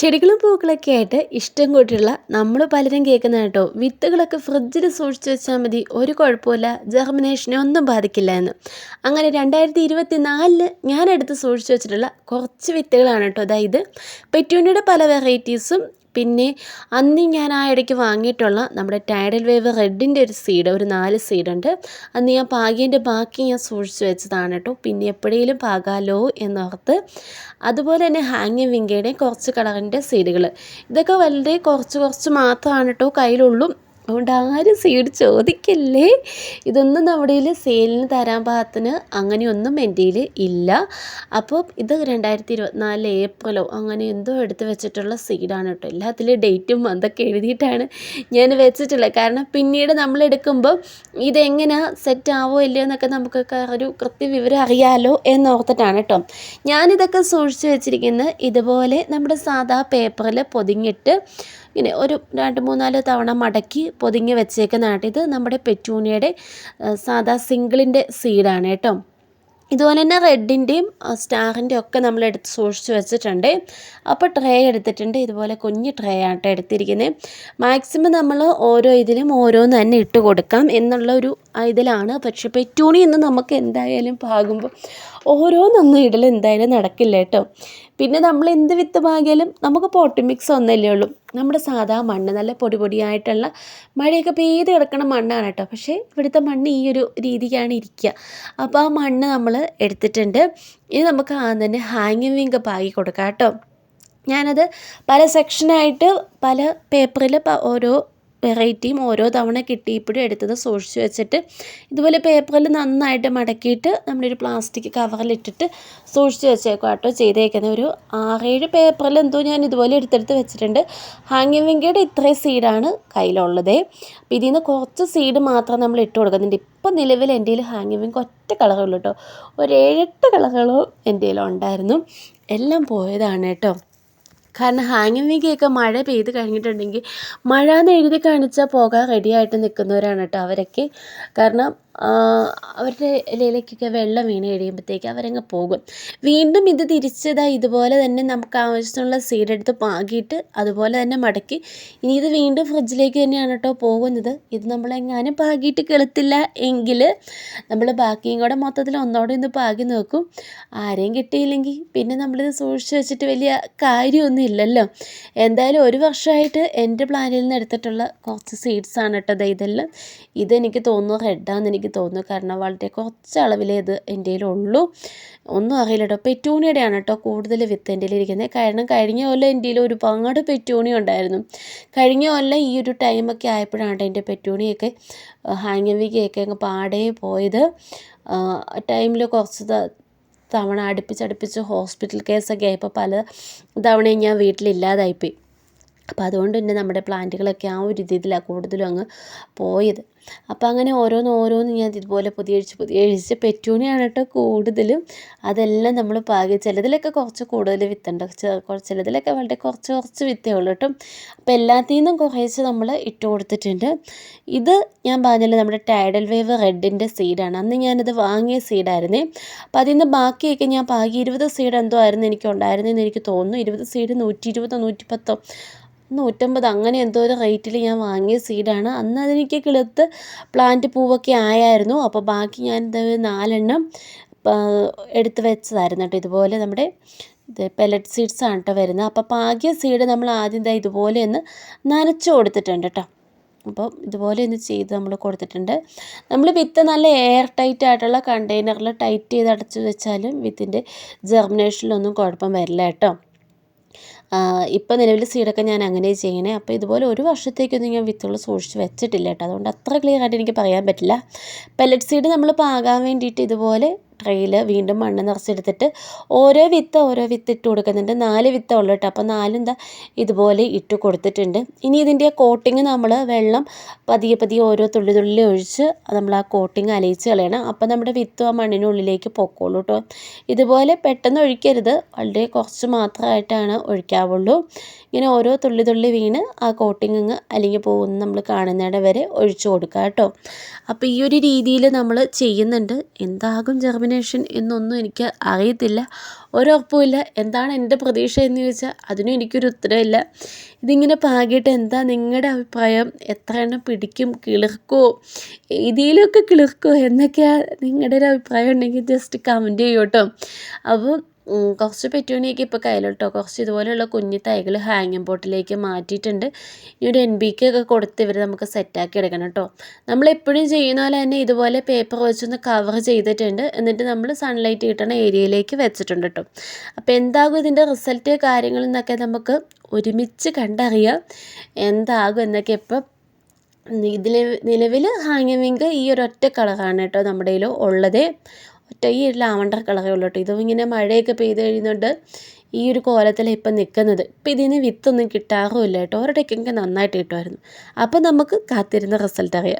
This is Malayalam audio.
ചെടികളും പൂക്കളൊക്കെ ആയിട്ട് ഇഷ്ടം കൂട്ടിയുള്ള നമ്മൾ പലരും കേൾക്കുന്ന കേട്ടോ വിത്തുകളൊക്കെ ഫ്രിഡ്ജിൽ സൂക്ഷിച്ച് വെച്ചാൽ മതി. ഒരു കുഴപ്പമില്ല ജെർമിനേഷനെ ഒന്നും ബാധിക്കില്ല എന്ന്. അങ്ങനെ രണ്ടായിരത്തി ഇരുപത്തി നാലിൽ ഞാൻ എടുത്ത് സൂക്ഷിച്ച് വെച്ചിട്ടുള്ള കുറച്ച് വിത്തുകളാണ് കേട്ടോ. അതായത് പെറ്റൂണിയുടെ പല വെറൈറ്റീസും പിന്നെ അന്ന് ഞാൻ ആ ഇടയ്ക്ക് വാങ്ങിയിട്ടുള്ള നമ്മുടെ ടൈഡൽ വേവ് റെഡിന്റെ ഒരു സീഡ് ഒരു നാല് സീഡുണ്ട് അന്ന് ഞാൻ പാകിയതിന്റെ ബാക്കി ഞാൻ സൂക്ഷിച്ച് വെച്ചതാണ് കേട്ടോ. പിന്നെ എപ്പോഴേലും പാകാലോ എന്നോർത്ത് അതുപോലെ തന്നെ ഹാങ്ങിങ് വിങ്കയുടെയും കുറച്ച് കളറിന്റെ സീഡുകൾ ഇതൊക്കെ വളരെ കുറച്ച് കുറച്ച് മാത്രമാണ് കേട്ടോ കയ്യിലുള്ളൂ. അതുകൊണ്ട് ആരും സീഡ് ചോദിക്കല്ലേ? ഇതൊന്നും നമ്മുടെ കയ്യിൽ സെയിലിന് തരാൻ പാകത്തിന് അങ്ങനെയൊന്നും എന്റെ കയ്യിൽ ഇല്ല. അപ്പോൾ ഇത് രണ്ടായിരത്തി ഇരുപത്തിനാല് ഏപ്രിലോ അങ്ങനെ എന്തോ എടുത്ത് വെച്ചിട്ടുള്ള സീഡാണ് കേട്ടോ. എല്ലാത്തിലും ഡേറ്റും അതൊക്കെ എഴുതിയിട്ടാണ് ഞാൻ വെച്ചിട്ടുള്ളത്. കാരണം പിന്നീട് നമ്മൾ എടുക്കുമ്പോൾ ഇതെങ്ങനെ സെറ്റ് ആവോ ഇല്ലയോ എന്നൊക്കെ നമുക്കൊക്കെ ഒരു കൃത്യവിവരം അറിയാമല്ലോ എന്നോർത്തിട്ടാണ് കേട്ടോ. ഞാനിതൊക്കെ സൂക്ഷിച്ച് വെച്ചിരിക്കുന്നത് ഇതുപോലെ നമ്മുടെ സാധാ പേപ്പറിൽ പൊതിഞ്ഞിട്ട് ഇങ്ങനെ ഒരു രണ്ട് മൂന്നാൽ തവണ മടക്കി പൊതിഞ്ഞ് വെച്ചേക്കുന്നതാണ് ഇത് നമ്മുടെ പെറ്റൂണിയയുടെ സാധാ സിംഗിളിന്റെ സീഡാണ് കേട്ടോ. ഇതുപോലെ തന്നെ റെഡിന്റെയും സ്റ്റാറിന്റെയും ഒക്കെ നമ്മൾ എടുത്ത് സൂക്ഷിച്ച് വെച്ചിട്ടുണ്ട്. അപ്പോൾ ട്രേ എടുത്തിട്ടുണ്ട്. ഇതുപോലെ കുഞ്ഞ് ട്രേ ആട്ടോ എടുത്തിരിക്കുന്നത്. മാക്സിമം നമ്മൾ ഓരോ ഇതിലും ഓരോന്ന് തന്നെ ഇട്ട് കൊടുക്കാം. എന്നുള്ള ഒരു ഇതിലാണ് പക്ഷേ പെറ്റൂണി എന്ന് നമുക്ക് എന്തായാലും പാകുമ്പോൾ ഓരോന്നൊന്നും ഇടൽ എന്തായാലും നടക്കില്ല കേട്ടോ. പിന്നെ നമ്മൾ എന്ത് വിത്ത് പാകിയാലും നമുക്ക് പോട്ടി മിക്സ് ഒന്നല്ലേ ഉള്ളൂ. നമ്മുടെ സാധാ മണ്ണ് നല്ല പൊടി പൊടിയായിട്ടുള്ള മഴയൊക്കെ പെയ്ത് കിടക്കണ മണ്ണാണ് കേട്ടോ. പക്ഷേ ഇവിടുത്തെ മണ്ണ് ഈ ഒരു രീതിക്കാണ് ഇരിക്കുക. അപ്പോൾ ആ മണ്ണ് നമ്മൾ എടുത്തിട്ടുണ്ട്. ഇനി നമുക്ക് ആദ്യം തന്നെ ഹാങ്ങിങ് വിങ്ക് പാകി കൊടുക്കാം കേട്ടോ. ഞാനത് പല സെക്ഷനായിട്ട് പല പേപ്പറിൽ ഓരോ വെറൈറ്റിയും ഓരോ തവണ കിട്ടിയപ്പോഴും എടുത്തത് സൂക്ഷിച്ച് വെച്ചിട്ട് ഇതുപോലെ പേപ്പറിൽ നന്നായിട്ട് മടക്കിയിട്ട് നമ്മളൊരു പ്ലാസ്റ്റിക് കവറിലിട്ടിട്ട് സൂക്ഷിച്ച് വെച്ചേക്കും കേട്ടോ. ചെയ്തേക്കുന്ന. ഒരു ആറേഴ് പേപ്പറിൽ എന്തോ ഞാൻ ഇതുപോലെ എടുത്തെടുത്ത് വെച്ചിട്ടുണ്ട്. ഹാങ്ങിങ് വെങ്കിയുടെ ഇത്രയും സീഡാണ് കയ്യിലുള്ളത്. അപ്പോൾ ഇതിൽ നിന്ന് കുറച്ച് സീഡ് മാത്രം നമ്മൾ ഇട്ട് കൊടുക്കുന്നുണ്ട്. ഇപ്പം നിലവിൽ എന്റെ കയ്യിൽ ഹാങ്ങിങ് വിങ്ക് ഒറ്റ കളറുള്ളൂ കേട്ടോ. ഒരു ഏഴെട്ട് കളറുകളോ എന്റെ കയ്യിലുണ്ടായിരുന്നു. എല്ലാം പോയതാണ് കേട്ടോ. കാരണം ഹാങ്ങിങ് വീക്കൊക്കെ മഴ പെയ്ത് കഴിഞ്ഞിട്ടുണ്ടെങ്കിൽ മഴ എന്ന് എഴുതി കാണിച്ചാൽ പോകാൻ റെഡിയായിട്ട് നിൽക്കുന്നവരാണ് കേട്ടോ അവരൊക്കെ. കാരണം അവരുടെ ഇലയിലേക്കൊക്കെ വെള്ളം വീണ് കഴിയുമ്പോഴത്തേക്ക് അവരങ്ങ് പോകും. വീണ്ടും ഇത് തിരിച്ചതാ ഇതുപോലെ തന്നെ നമുക്ക് ആവശ്യത്തിനുള്ള സീഡ് എടുത്ത് പാകിയിട്ട് അതുപോലെ തന്നെ മടക്കി. ഇനി ഇത് വീണ്ടും ഫ്രിഡ്ജിലേക്ക് തന്നെയാണ് കേട്ടോ പോകുന്നത്. ഇത് നമ്മളെങ്ങാനും പാകിയിട്ട് കിളത്തില്ല എങ്കിൽ നമ്മൾ ബാക്കിയും കൂടെ മൊത്തത്തിൽ ഒന്നോടെ ഒന്ന് പാകി നോക്കും. ആരെയും കിട്ടിയില്ലെങ്കിൽ പിന്നെ നമ്മളിത് സൂക്ഷിച്ച് വെച്ചിട്ട് വലിയ കാര്യമൊന്നും ഇല്ലല്ലോ. എന്തായാലും ഒരു വർഷമായിട്ട് എന്റെ പ്ലാനിൽ നിന്ന് എടുത്തിട്ടുള്ള കുറച്ച് സീഡ്സാണ് കേട്ടോ ഇതെല്ലാം. ഇതെനിക്ക് തോന്നുന്നു റെഡാന്ന് എനിക്ക് തോന്നുന്നു. കാരണം വളരെ കുറച്ച് അളവിലേ ഇത് എന്റെ ഉള്ളൂ ഒന്നും അറിയില്ല കേട്ടോ പെറ്റൂണിയുടെയാണ് കേട്ടോ കൂടുതൽ വിത്ത് എന്റെ ഇരിക്കുന്നത്. കാരണം കഴിഞ്ഞ കൊല്ലം എന്റെ ഒരുപാട് പെറ്റൂണി ഉണ്ടായിരുന്നു. കഴിഞ്ഞ കൊല്ലം ഈ ഒരു ടൈമൊക്കെ ആയപ്പോഴാണ് കേട്ടോ എന്റെ പെറ്റൂണിയൊക്കെ ഹാങ്ങവികയൊക്കെ അങ്ങ് പാടേ പോയത്. ടൈമിൽ കുറച്ച് തവണ അടുപ്പിച്ചടുപ്പിച്ച് ഹോസ്പിറ്റൽ കേസൊക്കെ ആയപ്പോൾ പല തവണയും ഞാൻ വീട്ടിലില്ലാതായിപ്പോയി അപ്പോൾ അതുകൊണ്ട് തന്നെ നമ്മുടെ പ്ലാന്റുകളൊക്കെ ആ ഒരു രീതിയിലാണ് കൂടുതലും അങ്ങ് പോയത്. അപ്പോൾ അങ്ങനെ ഓരോന്ന് ഓരോന്ന് ഞാൻ ഇതുപോലെ പുതിയഴിച്ച് പുതിയഴിച്ച് പെറ്റൂണിയാണ് കേട്ടോ കൂടുതലും. അതെല്ലാം നമ്മൾ പാകി ചിലതിലൊക്കെ കുറച്ച് കൂടുതൽ വിത്തുണ്ട്. ചിലതിലൊക്കെ വളരെ കുറച്ച് കുറച്ച് വിത്തേ ഉള്ളൂ കേട്ടോ. അപ്പോൾ എല്ലാത്തിൽ നിന്നും നമ്മൾ ഇട്ട് കൊടുത്തിട്ടുണ്ട്. ഇത് ഞാൻ പറഞ്ഞല്ലോ നമ്മുടെ ടൈഡൽ വേവ് റെഡിന്റെ സീഡാണ് അന്ന് ഞാനത് വാങ്ങിയ സീഡായിരുന്നേ അപ്പോൾ അതിൽ നിന്ന് ബാക്കിയൊക്കെ ഞാൻ പാകി ഇരുപത് സീഡ് എന്തോ ആയിരുന്നു എനിക്ക് ഉണ്ടായിരുന്നതെന്ന് എനിക്ക് തോന്നുന്നു. ഇരുപത് സീഡ് നൂറ്റി ഇരുപതോ നൂറ്റിപ്പത്തോ നൂറ്റമ്പത് അങ്ങനെ എന്തോ ഒരു റേറ്റിൽ ഞാൻ വാങ്ങിയ സീഡാണ് അന്ന് അതെനിക്ക് കിളുത്ത് പ്ലാന്റ് പൂവൊക്കെ ആയായിരുന്നു. അപ്പോൾ ബാക്കി ഞാൻ നാലെണ്ണം എടുത്ത് വെച്ചതായിരുന്നു കേട്ടോ ഇതുപോലെ നമ്മുടെ ഇത് പെലറ്റ് സീഡ്സ് ആണ് കേട്ടോ വരുന്നത്. അപ്പോൾ പാകിയ സീഡ് നമ്മൾ ആദ്യം ഇതാ ഇതുപോലെ ഒന്ന് നനച്ച് കൊടുത്തിട്ടുണ്ട് കേട്ടോ അപ്പോൾ ഇതുപോലെ ഒന്ന് ചെയ്ത് നമ്മൾ കൊടുത്തിട്ടുണ്ട്. നമ്മൾ വിത്ത് നല്ല എയർ ടൈറ്റ് ആയിട്ടുള്ള കണ്ടെയ്നറിൽ ടൈറ്റ് ചെയ്ത് അടച്ചു വെച്ചാലും വിത്തിന്റെ ജെർമിനേഷനിലൊന്നും കുഴപ്പം വരില്ല കേട്ടോ ഇപ്പം നിലവിൽ സീഡൊക്കെ ഞാൻ അങ്ങനെ ചെയ്യണേ അപ്പോൾ ഇതുപോലെ ഒരു വർഷത്തേക്കൊന്നും ഞാൻ വിത്തുകൾ സൂക്ഷിച്ച് വെച്ചിട്ടില്ല കേട്ടോ. അതുകൊണ്ട് അത്ര ക്ലിയർ ആയിട്ട് എനിക്ക് പറയാൻ പറ്റില്ല. പെല്ലറ്റ് സീഡ് നമ്മൾ പാകാൻ വേണ്ടിയിട്ട് ഇതുപോലെ ട്രെയിൽ വീണ്ടും മണ്ണ് നിറച്ചെടുത്തിട്ട് ഓരോ വിത്ത് ഓരോ വിത്ത് ഇട്ട് കൊടുക്കുന്നുണ്ട്. നാല് വിത്ത് ഉള്ളു കേട്ടോ. അപ്പോൾ നാലും എന്താ ഇതുപോലെ ഇട്ട് കൊടുത്തിട്ടുണ്ട്. ഇനി ഇതിന്റെ കോട്ടിങ് നമ്മൾ വെള്ളം പതിയെ പതിയെ ഓരോ തുള്ളി തുള്ളി ഒഴിച്ച് നമ്മൾ ആ കോട്ടിങ് അലയിച്ച് കളയണം. അപ്പോൾ നമ്മുടെ വിത്ത് ആ മണ്ണിനുള്ളിലേക്ക് പൊക്കോളൂ കേട്ടോ. ഇതുപോലെ പെട്ടെന്ന് ഒഴിക്കരുത്. വളരെ കുറച്ച് മാത്രമായിട്ടാണ് ഒഴിക്കാവുള്ളൂ. ഇങ്ങനെ ഓരോ തുള്ളി തുള്ളി വീണ് ആ കോട്ടിങ് അങ്ങ് അല്ലെങ്കിൽ പോകുന്ന നമ്മൾ കാണുന്നിടം വരെ ഒഴിച്ചു കൊടുക്കുക കേട്ടോ. അപ്പോൾ ഈ ഒരു രീതിയിൽ നമ്മൾ ചെയ്യുന്നുണ്ട്. എന്താകും ജെർമിനേഷൻ ജെർമിനേഷൻ എന്നൊന്നും എനിക്ക് അറിയത്തില്ല. ഒരുറപ്പുമില്ല. എന്താണ് എന്റെ പ്രതീക്ഷ എന്ന് ചോദിച്ചാൽ അതിനും എനിക്കൊരു ഉത്തരവില്ല ഇതിങ്ങനെ പാകിയിട്ട് എന്താ നിങ്ങളുടെ അഭിപ്രായം? എത്ര എണ്ണം പിടിക്കും? കിളിർക്കുമോ ഇതിലൊക്കെ കിളിർക്കുമോ എന്നൊക്കെയാണ് നിങ്ങളുടെ ഒരു അഭിപ്രായം ഉണ്ടെങ്കിൽ ജസ്റ്റ് കമന്റ് ചെയ്യൂ കേട്ടോ. അപ്പോൾ കുറച്ച് പെറ്റൂണിയൊക്കെ ഇപ്പോൾ കയ്യിലുട്ടോ. കുറച്ച് ഇതുപോലെയുള്ള കുഞ്ഞു തൈകൾ ഹാങ്ങിങ് പോട്ടിലേക്ക് മാറ്റിയിട്ടുണ്ട്. ഇനി ഒരു എൻ ബി കെ ഒക്കെ കൊടുത്ത് ഇവർ നമുക്ക് സെറ്റാക്കി എടുക്കണം കേട്ടോ നമ്മളെപ്പോഴും ചെയ്യുന്ന പോലെ തന്നെ ഇതുപോലെ പേപ്പർ വെച്ചൊന്ന് കവർ ചെയ്തിട്ടുണ്ട്. എന്നിട്ട് നമ്മൾ സൺലൈറ്റ് കിട്ടുന്ന ഏരിയയിലേക്ക് വെച്ചിട്ടുണ്ട് കേട്ടോ അപ്പോൾ എന്താകും ഇതിന്റെ റിസൾട്ട് കാര്യങ്ങളെന്നൊക്കെ നമുക്ക് ഒരുമിച്ച് കണ്ടറിയാം. എന്താകും എന്നൊക്കെ ഇപ്പം ഇതിൽ നിലവിൽ ഹാങ്ങിങ് വിങ്ക് ഈ ഒരു ഒറ്റ കളറാണ് കേട്ടോ നമ്മുടെ കയ്യിൽ ഉള്ളത്. ഒറ്റ ഈ ഒരു ലാവണ്ടർ കളറേ ഉള്ളൂ കേട്ടോ. ഇതും ഇങ്ങനെ മഴയൊക്കെ പെയ്ത് കഴിയുന്നുണ്ട് ഈ ഒരു കോലത്തിലാണ് ഇപ്പം നിൽക്കുന്നത് ഇപ്പം ഇതിന് വിത്തൊന്നും കിട്ടാറുമില്ല കേട്ടോ. ഒരിടയ്ക്കൊക്കെ നന്നായിട്ട് കിട്ടുമായിരുന്നു. അപ്പം നമുക്ക് കാത്തിരുന്ന റിസൾട്ട് അറിയാം.